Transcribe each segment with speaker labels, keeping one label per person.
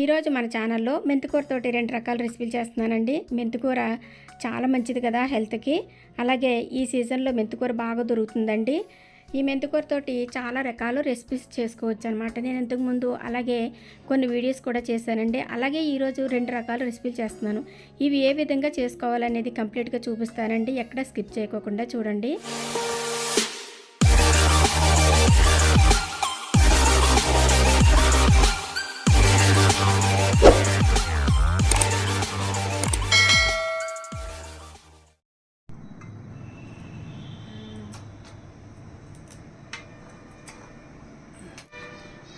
Speaker 1: ఈరోజు మన ఛానల్లో మెంతికూరతోటి రెండు రకాల రెసిపీలు చేస్తున్నానండి. మెంతికూర చాలా మంచిది కదా హెల్త్కి. అలాగే ఈ సీజన్లో మెంతికూర బాగా దొరుకుతుందండి. ఈ మెంతికూరతోటి చాలా రకాల రెసిపీస్ చేసుకోవచ్చు అనమాట నేను ఇంతకుముందు అలాగే కొన్ని వీడియోస్ కూడా చేశానండి. అలాగే ఈరోజు రెండు రకాల రెసిపీలు చేస్తున్నాను. ఇవి ఏ విధంగా చేసుకోవాలనేది కంప్లీట్గా చూపిస్తానండి. ఎక్కడ స్కిప్ చేయకోకుండా చూడండి.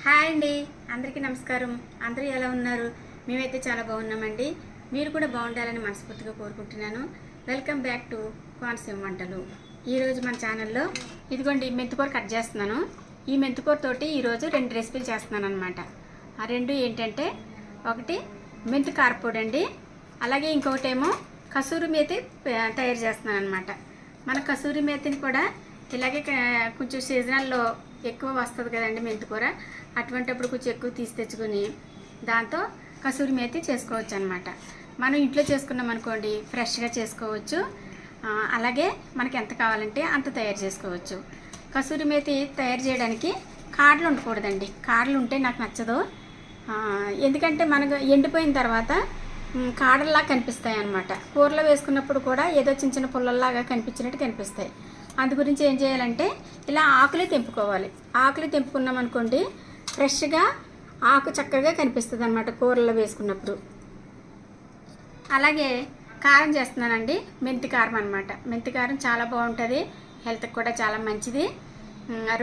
Speaker 1: హాయ్ అండి. అందరికీ నమస్కారం. అందరూ ఎలా ఉన్నారు? మేమైతే చాలా బాగున్నామండి. మీరు కూడా బాగుండాలని మనస్ఫూర్తిగా కోరుకుంటున్నాను. వెల్కమ్ బ్యాక్ టు కోనసీమ వంటలు. ఈరోజు మన ఛానల్లో ఇదిగోండి మెంతికూర కట్ చేస్తున్నాను. ఈ మెంతికూర తోటి ఈరోజు రెండు రెసిపీలు చేస్తున్నాను అనమాట ఆ రెండు ఏంటంటే ఒకటి మెంతి కారపొడి అండి. అలాగే ఇంకొకటి ఏమో కసూరి మేతి తయారు చేస్తున్నాను అనమాట మన కసూరి మేతిని కూడా ఇలాగే కొంచెం సీజనల్లో ఎక్కువ వస్తుంది కదండి మెంతికూర అటువంటిప్పుడు కొంచెం ఎక్కువ తీసి తెచ్చుకొని దాంతో కసూరి మేతి చేసుకోవచ్చు అనమాట మనం ఇంట్లో చేసుకున్నాం అనుకోండి ఫ్రెష్గా చేసుకోవచ్చు. అలాగే మనకి ఎంత కావాలంటే అంత తయారు చేసుకోవచ్చు. కసూరి మేతి తయారు చేయడానికి కాడలు ఉండకూడదండి. కాడలు ఉంటే నాకు నచ్చదు. ఎందుకంటే మనకు ఎండిపోయిన తర్వాత కాడల్లా కనిపిస్తాయి అన్నమాట. కూరలో వేసుకున్నప్పుడు కూడా ఏదో చిన్న చిన్న పుల్లల్లాగా కనిపించినట్టు కనిపిస్తాయి. అందు గురించి ఏం చేయాలంటే ఇలా ఆకులే తెంపుకోవాలి. ఆకులు తెంపుకున్నాం అనుకోండి ఫ్రెష్గా ఆకు చక్కగా కనిపిస్తుంది అనమాట కూరలో వేసుకున్నప్పుడు. అలాగే కారం చేస్తున్నానండి మెంతి కారం అనమాట మెంతి కారం చాలా బాగుంటుంది హెల్త్కి కూడా చాలా మంచిది.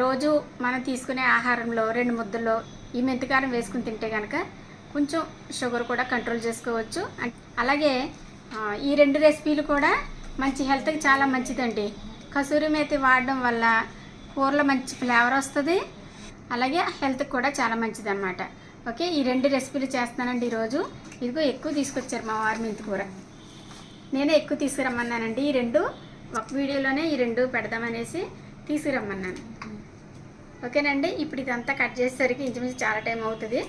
Speaker 1: రోజు మనం తీసుకునే ఆహారంలో రెండు ముద్దల్లో ఈ మెంతి కారం వేసుకుని తింటే కనుక కొంచెం షుగర్ కూడా కంట్రోల్ చేసుకోవచ్చు. అలాగే ఈ రెండు రెసిపీలు కూడా మంచి హెల్త్కి చాలా మంచిదండి. కసూరి మేతి వాడడం వల్ల కూరలో మంచి ఫ్లేవర్ వస్తుంది. అలాగే హెల్త్కి కూడా చాలా మంచిది అనమాట ఓకే ఈ రెండు రెసిపీలు చేస్తానండి ఈరోజు. ఇదిగో ఎక్కువ తీసుకొచ్చారు మా వారు మెంతి కూర. నేనే ఎక్కువ తీసుకురమ్మన్నానండి. ఈ రెండు ఒక వీడియోలోనే ఈ రెండు పెడదామనేసి తీసుకురమ్మన్నాను. ఓకేనండి ఇప్పుడు ఇదంతా కట్ చేసేసరికి ఇంచుమించు చాలా టైం అవుతుంది.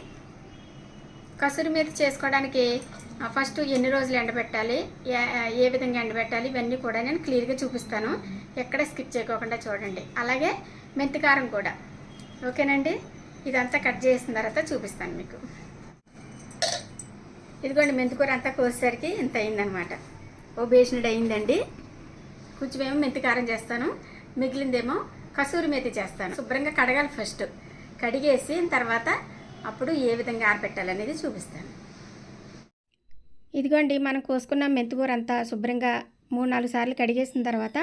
Speaker 1: కసూరి మీద చేసుకోవడానికి ఫస్ట్ ఎన్ని రోజులు ఎండబెట్టాలి ఏ- ఏ విధంగా ఎండబెట్టాలి ఇవన్నీ కూడా నేను క్లియర్గా చూపిస్తాను. ఎక్కడ స్కిప్ చేయకోకుండా చూడండి. అలాగే మెంతికారం కూడా. ఓకేనండి? ఇదంతా కట్ చేసిన తర్వాత చూపిస్తాను మీకు. ఇదిగోండి మెంతికూర అంతా కోసేసరికి ఇంత అయిందనమాట. ఓ బేసినడు అయిందండి. కొంచెమేమో మెంతికారం చేస్తాను. మిగిలిందేమో కసూరి మేతి చేస్తాను. శుభ్రంగా కడగాలి ఫస్ట్ కడిగేసి తర్వాత అప్పుడు ఏ విధంగా ఆరబెట్టాలనేది చూపిస్తాను. ఇదిగోండి మనం కోసుకున్న మెంతికూర అంతా శుభ్రంగా మూడు నాలుగు సార్లు కడిగేసిన తర్వాత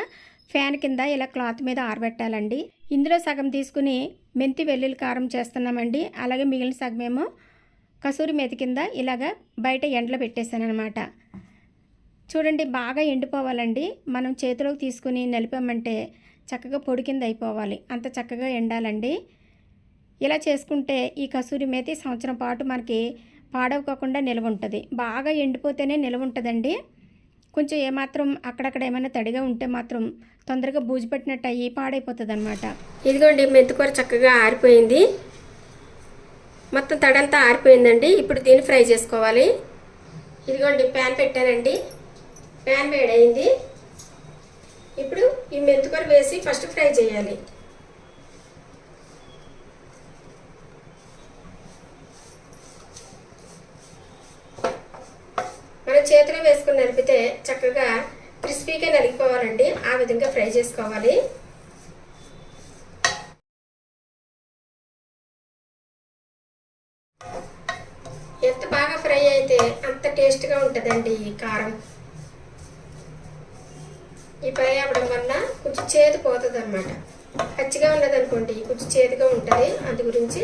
Speaker 1: ఫ్యాన్ కింద ఇలా క్లాత్ మీద ఆరబెట్టాలండి. ఇందులో సగం తీసుకుని మెంతి వెల్లుల్లి కారం చేస్తున్నామండి. అలాగే మిగిలిన సగం ఏమో కసూరి మెతి కింద ఇలాగ బయట ఎండలో పెట్టేశాను చూడండి బాగా ఎండిపోవాలండి. మనం చేతిలోకి తీసుకుని నలిపామంటే చక్కగా పొడి కింద అయిపోవాలి. అంత చక్కగా ఎండాలండి. ఇలా చేసుకుంటే ఈ కసూరి మేతి సంవత్సరం పాటు మనకి పాడవకోకుండా నిల్వ ఉంటుంది బాగా ఎండిపోతేనే నిల్వ ఉంటుందండి కొంచెం ఏమాత్రం అక్కడక్కడ ఏమైనా తడిగా ఉంటే మాత్రం తొందరగా బూజు పట్టినట్టు అయ్యి పాడైపోతుంది అనమాట ఇదిగోండి మెంతికూర చక్కగా ఆరిపోయింది. మొత్తం తడంతా ఆరిపోయిందండి. ఇప్పుడు దీన్ని ఫ్రై చేసుకోవాలి. ఇదిగోండి ప్యాన్ పెట్టానండి. ప్యాన్ వేడైంది ఇప్పుడు ఈ మెంతికూర వేసి ఫస్ట్ ఫ్రై చేయాలి. చేతిలో వేసుకుని నలిపితే చక్కగా క్రిస్పీగా నలిగిపోవాలండి. ఆ విధంగా ఫ్రై చేసుకోవాలి. ఎంత బాగా ఫ్రై అయితే అంత టేస్ట్గా ఉంటుందండి ఈ కారం. ఈ ఫ్రై అవ్వడం వల్ల కొంచెం చేదు పోతుంది అనమాట పచ్చిగా ఉన్నదనుకోండి కొంచెం చేదుగా ఉంటుంది. అందు గురించి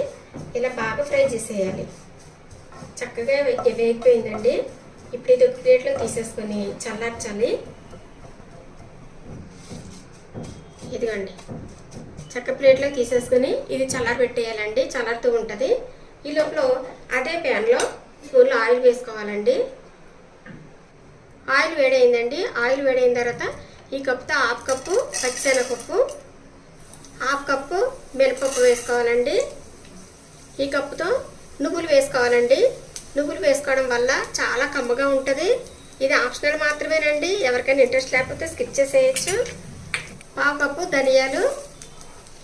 Speaker 1: ఇలా బాగా ఫ్రై చేసేయాలి. చక్కగా వేగిపోయిందండి. ఇప్పుడు ఇది ఒక ప్లేట్లో తీసేసుకొని చల్లార్చాలి. ఇదిగోండి. చక్క ప్లేట్లో తీసేసుకొని ఇది చల్లారి పెట్టేయాలండి. చల్లారుతూ ఉంటుంది. ఈ లోపల అదే ప్యాన్లో స్పూన్లో ఆయిల్ వేసుకోవాలండి. ఆయిల్ వేడైందండి. ఆయిల్ వేడైన తర్వాత ఈ కప్పుతో హాఫ్ కప్పు పచ్చిశనగపప్పు హాఫ్ కప్పు మినపప్పు వేసుకోవాలండి. ఈ కప్పుతో నువ్వులు వేసుకోవాలండి.
Speaker 2: నువ్వులు వేసుకోవడం వల్ల చాలా కమ్మగా ఉంటుంది. ఇది ఆప్షనల్ మాత్రమేనండి. ఎవరికైనా ఇంట్రెస్ట్ లేకపోతే స్కిప్ చేసేయచ్చు. పావు కప్పు ధనియాలు.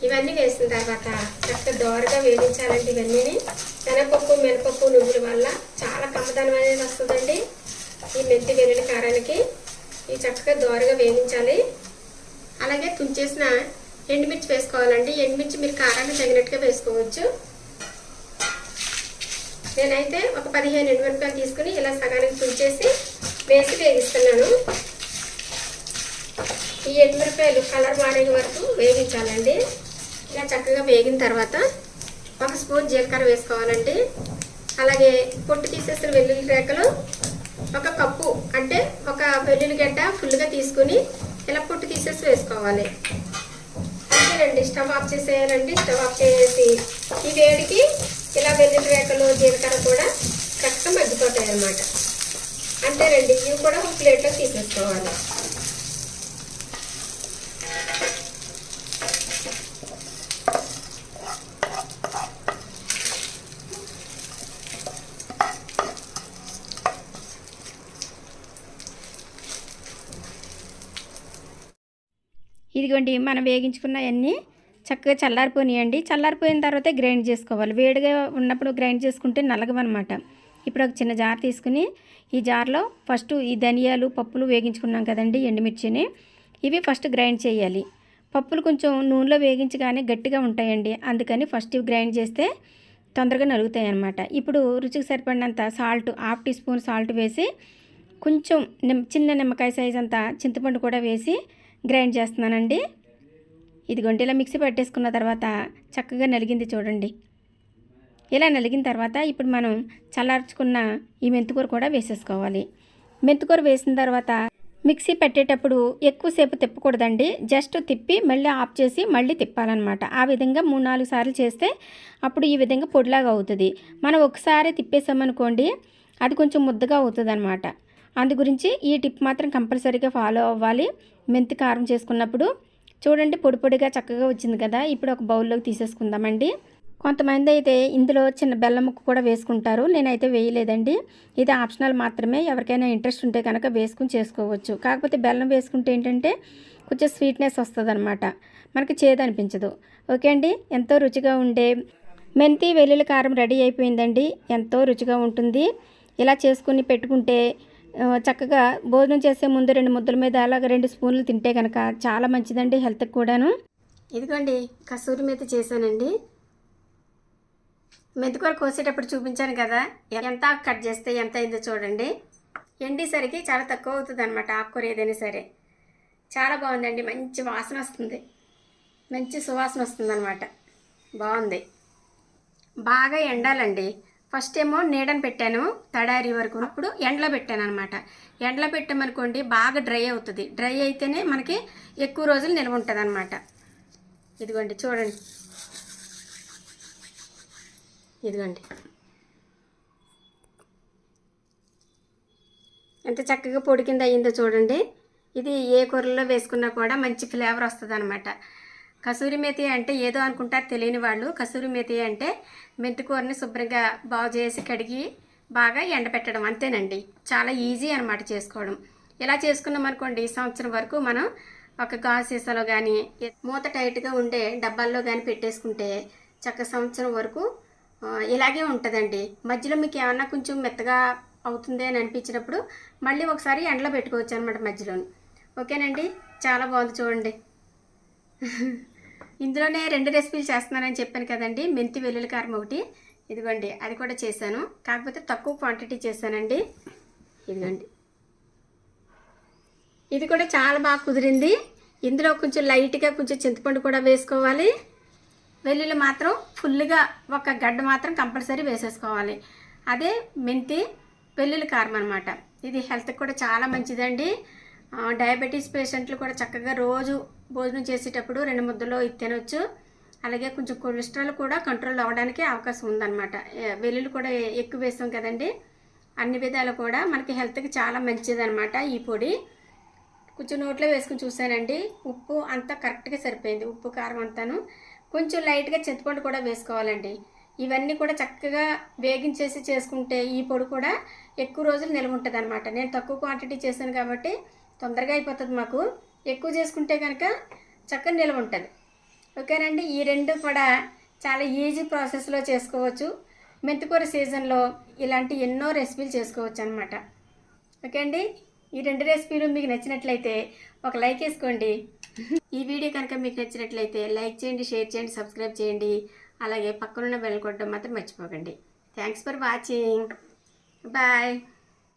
Speaker 2: ఇవన్నీ వేసిన తర్వాత చక్కగా దోరగా వేయించాలండి ఇవన్నీ శనగపప్పు మినపప్పు నువ్వుల వల్ల చాలా కమ్మదనం అనేది వస్తుందండి. ఈ మెంతి వెల్లుల్లి కారానికి ఇవి చక్కగా దోరగా వేయించాలి. అలాగే తుంచేసిన ఎండుమిర్చి వేసుకోవాలండి. ఎండుమిర్చి మీరు కారాన్ని తగినట్టుగా వేసుకోవచ్చు. నేనైతే ఒక పదిహేను ఎండుమిరపకాయలు తీసుకుని ఇలా సగానికి పుంచేసి వేసి వేగిస్తున్నాను ఈ ఎండుమిరపకాయలు కలర్ మారే వరకు వేగించాలండి. ఇలా చక్కగా వేగిన తర్వాత ఒక స్పూన్ జీలకర్ర వేసుకోవాలండి. అలాగే పొట్టు తీసేసిన వెల్లుల్లి రేకలు ఒక కప్పు అంటే ఒక వెల్లుల్లి గడ్డ ఫుల్గా తీసుకుని ఇలా పొట్టు తీసేసి వేసుకోవాలి. అంతేనండి స్టవ్ ఆఫ్ చేసేయాలండి స్టవ్ ఆఫ్ చేసి ఈ వేడికి ఇలా వెల్లుల్లి రేకలు జీలకర్ర కూడా కరెక్ట్గా మగ్గిపోతాయి అన్నమాట అంతేనండి ఇవి కూడా ఒక ప్లేట్లో తీసేసుకోవాలి.
Speaker 1: ఇదిగోండి మనం వేగించుకున్నవన్నీ చక్కగా చల్లారిపోనియండి. చల్లారిపోయిన తర్వాత గ్రైండ్ చేసుకోవాలి. వేడిగా ఉన్నప్పుడు గ్రైండ్ చేసుకుంటే నలగవన్నమాట. ఇప్పుడు ఒక చిన్న జార్ తీసుకుని ఈ జార్లో ఫస్ట్ ఈ ధనియాలు పప్పులు వేగించుకున్నాం కదండి ఎండుమిర్చిని. ఇవి ఫస్ట్ గ్రైండ్ చేయాలి. పప్పులు కొంచెం నూనెలో వేగించగానే గట్టిగా ఉంటాయండి. అందుకని ఫస్ట్ ఇవి గ్రైండ్ చేస్తే తొందరగా నలుగుతాయి అన్నమాట ఇప్పుడు రుచికి సరిపడినంత salt half teaspoon salt వేసి కొంచెం నిమ్ చిన్న నిమ్మకాయ సైజ్ అంత చింతపండు కూడా వేసి గ్రైండ్ చేస్తున్నానండి. ఇదిగోండి ఇలా మిక్సీ పట్టేసుకున్న తర్వాత చక్కగా నలిగింది చూడండి. ఇలా నలిగిన తర్వాత ఇప్పుడు మనం చల్లార్చుకున్న ఈ మెంతికూర కూడా వేసేసుకోవాలి. మెంతికూర వేసిన తర్వాత మిక్సీ పెట్టేటప్పుడు ఎక్కువసేపు తిప్పకూడదండి. జస్ట్ తిప్పి మళ్ళీ ఆఫ్ చేసి మళ్ళీ తిప్పాలన్నమాట. ఆ విధంగా మూడు నాలుగు సార్లు చేస్తే అప్పుడు ఈ విధంగా పొడిలాగా అవుతుంది. మనం ఒకసారి తిప్పేసామనుకోండి అది కొంచెం ముద్దగా అవుతుంది అనమాట అందు గురించి ఈ టిప్ మాత్రం కంపల్సరీగా ఫాలో అవ్వాలి. మెంతి కారం చేసుకున్నప్పుడు చూడండి పొడి పొడిగా చక్కగా వచ్చింది కదా. ఇప్పుడు ఒక బౌల్లోకి తీసేసుకుందామండి. కొంతమంది అయితే ఇందులో చిన్న బెల్లం ముక్క కూడా వేసుకుంటారు. నేనైతే వేయలేదండి. ఇది ఆప్షనల్ మాత్రమే. ఎవరికైనా ఇంట్రెస్ట్ ఉంటే కనుక వేసుకుని చేసుకోవచ్చు. కాకపోతే బెల్లం వేసుకుంటే ఏంటంటే కొంచెం స్వీట్నెస్ వస్తుంది అనమాట మనకి చేదు అనిపించదు ఓకే అండి? ఎంతో రుచిగా ఉండే మెంతి వెల్లుల్లి కారం రెడీ అయిపోయిందండి. ఎంతో రుచిగా ఉంటుంది. ఇలా చేసుకుని పెట్టుకుంటే చక్కగా భోజనం చేసే ముందు రెండు ముద్దల మీద అలాగ రెండు స్పూన్లు తింటే కనుక చాలా మంచిదండి హెల్త్కి కూడాను.
Speaker 2: ఇదిగోండి కసూరి మీద చేశానండి. మెంతికూర కోసేటప్పుడు చూపించాను కదా ఎంత కట్ చేస్తే ఎంత అయిందో చూడండి. ఎండేసరికి చాలా తక్కువ అవుతుంది అనమాట ఆకుకూర ఏదైనా సరే. చాలా బాగుందండి మంచి వాసన వస్తుంది. మంచి సువాసన వస్తుంది అనమాట బాగుంది. బాగా ఎండాలండి. ఫస్ట్ ఏమో నీడని పెట్టాను తడారి వరకు అప్పుడు ఎండలో పెట్టాను అనమాట ఎండలో పెట్టామనుకోండి బాగా డ్రై అవుతుంది. డ్రై అయితేనే మనకి ఎక్కువ రోజులు నిల్వ ఉంటుంది అనమాట ఇదిగోండి చూడండి. ఇదిగోండి. ఎంత చక్కగా పొడి కింద అయ్యిందో చూడండి. ఇది ఏ కూరల్లో వేసుకున్నా కూడా మంచి ఫ్లేవర్ వస్తుంది అనమాట కసూరి మేతి అంటే ఏదో అనుకుంటారు తెలియని వాళ్ళు. కసూరి మేతి అంటే మెంతికూరని శుభ్రంగా బాగు చేసి కడిగి బాగా ఎండబెట్టడం అంతేనండి. చాలా ఈజీ అనమాట చేసుకోవడం. ఇలా చేసుకున్నాం అనుకోండి సంవత్సరం వరకు మనం ఒక గాజు సీసాలో కానీ మూత టైట్గా ఉండే డబ్బాల్లో కానీ పెట్టేసుకుంటే చక్క సంవత్సరం వరకు ఇలాగే ఉంటుందండి. మధ్యలో మీకు ఏమన్నా కొంచెం మెత్తగా అవుతుంది అని అనిపించినప్పుడు మళ్ళీ ఒకసారి ఎండలో పెట్టుకోవచ్చు అనమాట మధ్యలో ఓకేనండి? చాలా బాగుంది చూడండి. ఇందులోనే రెండు రెసిపీలు చేస్తున్నానని చెప్పాను కదండి. మెంతి వెల్లుల్లి కారం ఒకటి. ఇదిగోండి అది కూడా చేశాను. కాకపోతే తక్కువ క్వాంటిటీ చేశానండి. ఇదిగోండి. ఇది కూడా చాలా బాగా కుదిరింది. ఇందులో కొంచెం లైట్గా కొంచెం చింతపండు కూడా వేసుకోవాలి. వెల్లుల్లి మాత్రం ఫుల్గా ఒక గడ్డ మాత్రం కంపల్సరీ వేసేసుకోవాలి. అదే మెంతి వెల్లుల్లి కారం అనమాట ఇది హెల్త్కి కూడా చాలా మంచిదండి. డయాబెటీస్ పేషెంట్లు కూడా చక్కగా రోజు భోజనం చేసేటప్పుడు రెండు ముద్దలో ఇది తినొచ్చు. అలాగే కొంచెం కొలెస్ట్రాల్ కూడా కంట్రోల్ అవ్వడానికి అవకాశం ఉందన్నమాట. వెల్లుల్లి కూడా ఎక్కువ వేస్తాం కదండి. అన్ని విధాలు కూడా మనకి హెల్త్కి చాలా మంచిదన్నమాట ఈ పొడి. కొంచెం నోట్లో వేసుకుని చూశానండి ఉప్పు అంతా కరెక్ట్గా సరిపోయింది. ఉప్పు కారం అంతాను. కొంచెం లైట్గా చింతపండు కూడా వేసుకోవాలండి. ఇవన్నీ కూడా చక్కగా వేగించేసి చేసుకుంటే ఈ పొడి కూడా ఎక్కువ రోజులు నిల్వ ఉంటుంది అనమాట నేను తక్కువ క్వాంటిటీ చేశాను కాబట్టి తొందరగా అయిపోతుంది మాకు. ఎక్కువ చేసుకుంటే కనుక చక్కగా నిల్వ ఉంటుంది. ఓకేనండి ఈ రెండు కూడా చాలా ఈజీ ప్రాసెస్లో చేసుకోవచ్చు. మెంతికూర సీజన్లో ఇలాంటి ఎన్నో రెసిపీలు చేసుకోవచ్చు అనమాట ఓకే అండి ఈ రెండు రెసిపీలు మీకు నచ్చినట్లయితే ఒక లైక్ వేసుకోండి. ఈ వీడియో కనుక మీకు నచ్చినట్లయితే లైక్ చేయండి షేర్ చేయండి సబ్స్క్రైబ్ చేయండి. అలాగే పక్కనున్న బెల్ కొట్టడం మాత్రం మర్చిపోకండి. Thanks for watching. బాయ్.